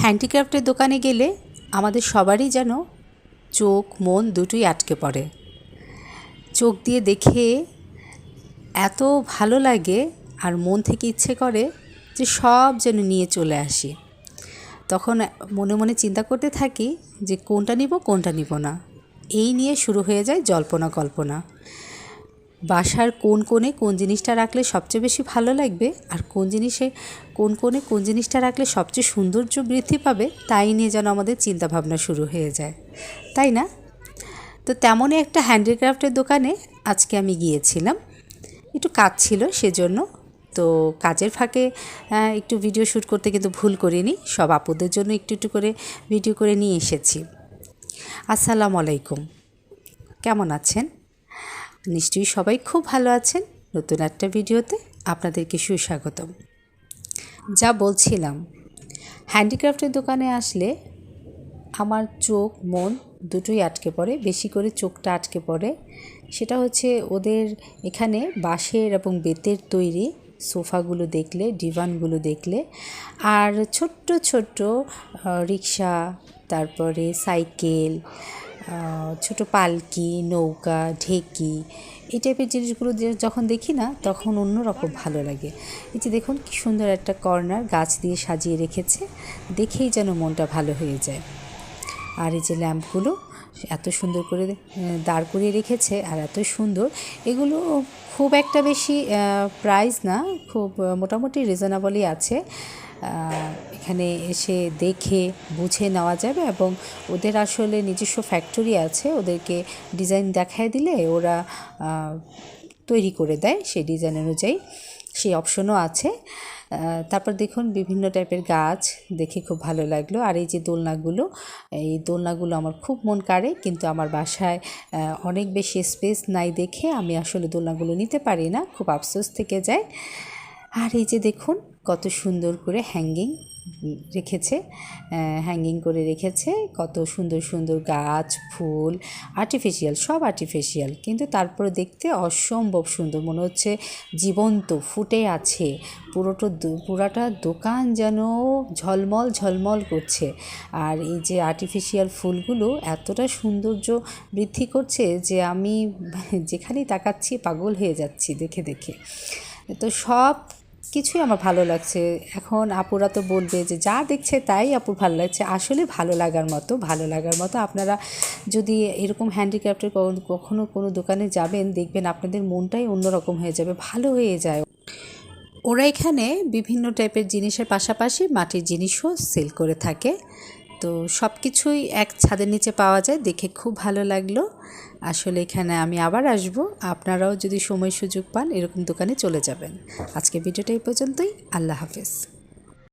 হ্যান্ডিক্রাফটের দোকানে গেলে আমাদের সবারই যেন চোখ, মন দুটোই আটকে পড়ে। চোখ দিয়ে দেখে এত ভালো লাগে আর মন থেকে ইচ্ছে করে যে সব যেন নিয়ে চলে আসি। তখন মনে মনে চিন্তা করতে থাকি যে কোনটা নিব কোনটা নিব না। এই নিয়ে শুরু হয়ে যায় জল্পনা কল্পনা। বাসার কোন কোণে কোন জিনিসটা রাখলে সবচেয়ে বেশি ভালো লাগবে আর কোন জিনিসে কোন কোণে কোন জিনিসটা রাখলে সবচেয়ে সৌন্দর্য বৃদ্ধি পাবে তাই নিয়ে যেন আমাদের চিন্তাভাবনা শুরু হয়ে যায়। তাই না? তো তেমনই একটা হ্যান্ডিক্রাফটের দোকানে আজকে আমি গিয়েছিলাম। একটু কাজ ছিল সেজন্য। তো কাজের ফাঁকে একটু ভিডিও শ্যুট করতে কিন্তু ভুল করিনি। সব আপুদের জন্য একটু একটু করে ভিডিও করে নিয়ে এসেছি। আসসালামু আলাইকুম। কেমন আছেন? নিশ্চয়ই সবাই খুব ভালো আছেন নতুন একটা ভিডিওতে আপনাদেরকে সুস্বাগতম। যা বলছিলাম, হ্যান্ডিক্রাফটের দোকানে আসলে আমার চোখ, মন দুটোই আটকে পড়ে, বেশি করে চোখটা আটকে পড়ে। সেটা হচ্ছে ওদের এখানে বাঁশের এবং বেতের তৈরি সোফাগুলো দেখলে, ডিভানগুলো দেখলে। আর ছোট্ট ছোট্ট রিক্সা, তারপরে সাইকেল ছোট পালকি, নৌকা, ঢেকি এই টাইপের জিনিসগুলো যখন দেখি না, তখন অন্যরকম ভালো লাগে। এই যে দেখুন, কি সুন্দর একটা কর্নার গাছ দিয়ে সাজিয়ে রেখেছে, দেখেই যেন মনটা ভালো হয়ে যায়। আর এই যে ল্যাম্পগুলো এত সুন্দর করে দাঁড় করিয়ে রেখেছে আর এত সুন্দর। এগুলো খুব একটা বেশি প্রাইস না, খুব মোটামুটি রিজনেবলই আছে। এখানে এসে দেখে, বুঝে নেওয়া যাবে এবং ওদের আসলে নিজস্ব ফ্যাক্টরি আছে, ওদেরকে ডিজাইন দেখায় দিলে ওরা তৈরি করে দেয় সেই ডিজাইন অনুযায়ী। সেই অপশনও আছে। তারপর দেখুন বিভিন্ন টাইপের গাছ, দেখে খুব ভালো লাগল। আর এই যে দোলনাগুলো, এই দোলনাগুলো আমার খুব মন কাড়ে, কিন্তু আমার বাসায় অনেক বেশি স্পেস নাই দেখে আমি আসলে দোলনাগুলো নিতে পারি না, খুব আফসোস থেকে যায়। আর এই যে দেখুন কত সুন্দর করে হ্যাঙ্গিং রেখেছে হ্যাঙ্গিং করে রেখেছে, কত সুন্দর সুন্দর গাছ, ফুল আর্টিফিশিয়াল সব আর্টিফিশিয়াল কিন্তু তারপরে দেখতে অসম্ভব সুন্দর, মনে হচ্ছে জীবন্ত, ফুটে আছে, পুরোটা পুরাটা দোকান যেন ঝলমল ঝলমল করছে, আর এই যে আর্টিফিশিয়াল ফুলগুলো এতটা সৌন্দর্য বৃদ্ধি করছে যে আমি যেখানেই তাকাচ্ছি পাগল হয়ে যাচ্ছি, দেখে দেখে। তো সব কিছুই আমার ভালো লাগছে। এখন আপুরা তো বলবে যে, যা দেখছে তাই আপুর ভালো লাগছে। আসলে ভালো লাগার মতো, ভালো লাগার মতো। আপনারা যদি এরকম হ্যান্ডিক্রাফ্টের কখনও কোনো দোকানে যাবেন, দেখবেন আপনাদের মনটাই অন্যরকম হয়ে যাবে, ভালো হয়ে যায়। ওরা এখানে বিভিন্ন টাইপের জিনিসের পাশাপাশি মাটির জিনিসও সেল করে থাকে। তো সব কিছুই এক ছাদের নিচে পাওয়া যায়। দেখে খুব ভালো লাগল। আসলে এখানে আমি আবার আসব। আপনারাও যদি সময় সুযোগ পান, এরকম দোকানে চলে যাবেন। আজকে ভিডিওটা এই পর্যন্তই। আল্লাহ হাফেজ।